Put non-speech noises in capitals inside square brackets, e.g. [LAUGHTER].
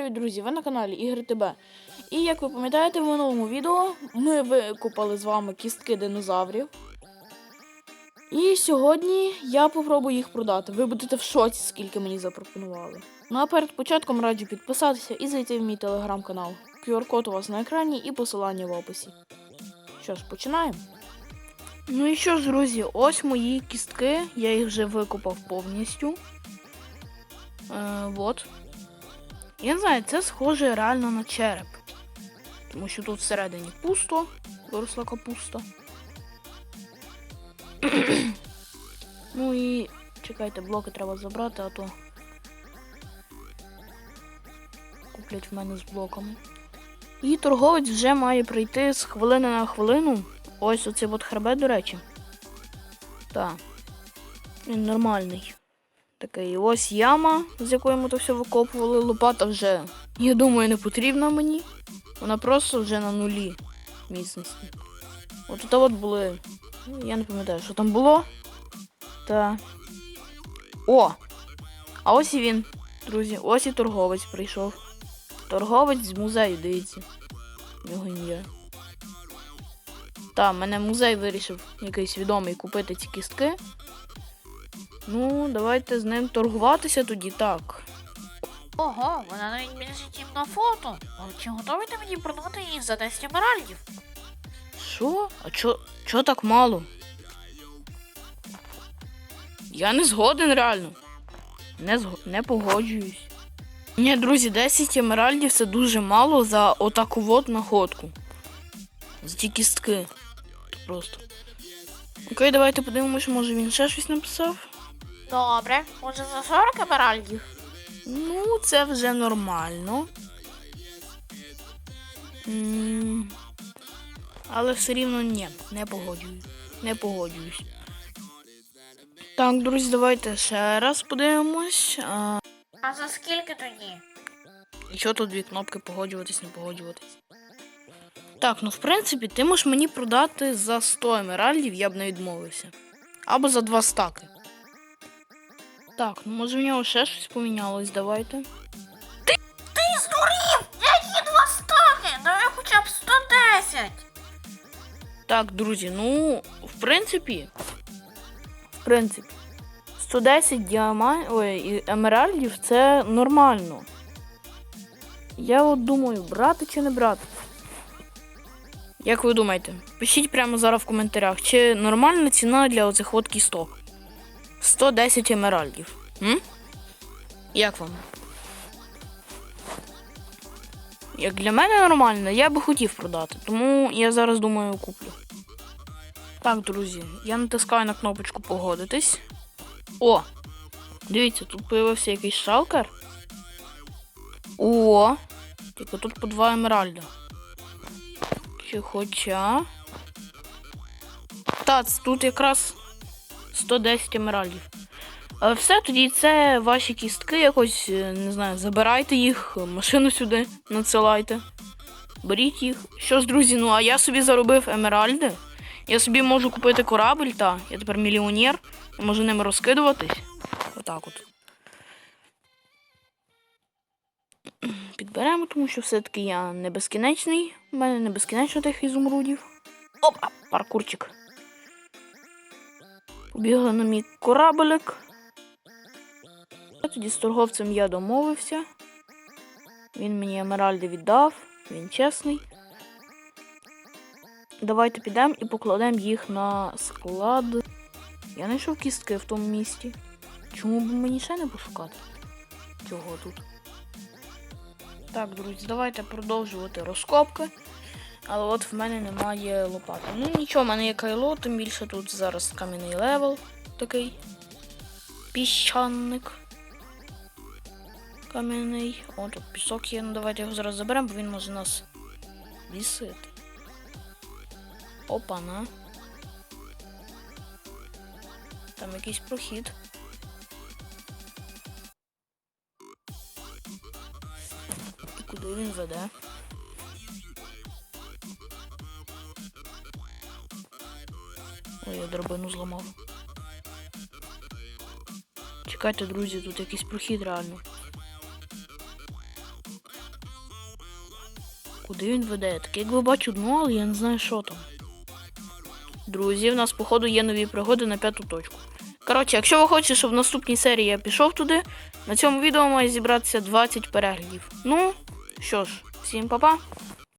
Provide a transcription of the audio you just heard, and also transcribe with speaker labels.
Speaker 1: привіт, друзі! Ви на каналі Ігри ТБ. І як ви пам'ятаєте, в минулому відео ми викупали з вами кістки динозаврів. І сьогодні я попробую їх продати. Ви будете в шоці, скільки мені запропонували. Ну а перед початком раджу підписатися і зайти в мій телеграм-канал. QR-код у вас на екрані і посилання в описі. Що ж, починаємо. Ну і що ж, друзі, ось мої кістки. Я їх вже викупав повністю. Е, вот. Я не знаю, це схоже реально на череп. Тому що тут всередині пусто, виросла капуста. [CLEARS THROAT] ну і чекайте, блоки треба забрати, а то куплять в мене з блоками. І торговець вже має прийти з хвилини на хвилину. Ось оцей от хребет, до речі. Так. Він нормальний. Такий ось яма, з якої ми то все викопували. Лопата вже, я думаю, не потрібна мені. Вона просто вже на нулі міцності. От тут от були. ну, Я не пам'ятаю, що там було. Та. О! А ось і він, друзі. Ось і торговець прийшов. Торговець з музею, дивіться. Його ім'я. Та, мене музей вирішив якийсь відомий купити ці кістки. Ну, давайте з ним торгуватися тоді так.
Speaker 2: Ого, вона навіть більше, ніж на фото. А Чи готові ти мені продати їх за 10 емеральдів?
Speaker 1: Що? А чо, чо так мало? Я не згоден реально. Не, зго... не погоджуюсь. Ні, друзі, 10 емеральдів це дуже мало за отаку от находку. За ті кістки. Просто. Окей, давайте подивимося, може він ще щось написав.
Speaker 2: Добре, може за 40 емеральдів?
Speaker 1: Ну, це вже нормально. М, Але все рівно ні, не погоджуюсь. Не погоджуюсь. Так, друзі, давайте ще раз подивимось. А,
Speaker 2: А за скільки тоді?
Speaker 1: і що тут дві кнопки погоджуватись, не погоджуватись. Так, ну в принципі, ти можеш мені продати за 100 емеральдів, я б не відмовився. Або за 2 стаки. Так, ну може в нього ще щось помінялось, давайте.
Speaker 2: Ти здурів! Які два стаки? Давай хоча б 110!
Speaker 1: Так, друзі, ну, в принципі, в принципі, 110 діамантів, ой, емеральдів це нормально. Я от думаю, брати чи не брати. Як ви думаєте? Пишіть прямо зараз в коментарях, чи нормальна ціна для оцих от кісток? 110 емеральдів. М? Як вам? Як для мене нормально, я би хотів продати, тому я зараз думаю куплю. Так, друзі, я натискаю на кнопочку погодитись. О! Дивіться, тут появився якийсь шалкер. О! Тільки тут по два емеральда. Чи хоча. Так, тут якраз 110 емеральдів. Все, тоді це ваші кістки якось, е, не знаю, забирайте їх, машину сюди надсилайте. Беріть їх. Що ж, друзі, ну а я собі заробив емеральди. Я собі можу купити корабль, та я тепер мільйонер, я можу ними розкидуватись. Отак от. Підберемо, тому що все-таки я не безкінечний. У мене не безкінечно тих ізумрудів. Опа, паркурчик. Побігли на мій кораблик. Тоді з торговцем я домовився. Він мені емеральди віддав, він чесний. Давайте підемо і покладемо їх на склад. Я знайшов кістки в тому місті. Чому б мені ще не пошукати? Цього тут. Так, друзі, давайте продовжувати розкопки. Але от в мене немає лопати. Ну нічого, в мене є кайло, тим більше тут зараз кам'яний левел такий. Піщаник. Кам'яний. О, тут пісок є. Ну давайте його зараз заберемо, бо він може нас бісити. Опана. Там якийсь прохід. Куди він веде? Я драбину зламав. Чекайте, друзі, тут якийсь прохід реально. Куди він веде? Так якби бачу дно, але я не знаю, що там. Друзі, в нас, походу, є нові пригоди на п'яту точку. Коротше, якщо ви хочете, щоб в наступній серії я пішов туди, на цьому відео має зібратися 20 переглядів. Ну, що ж, всім па-па.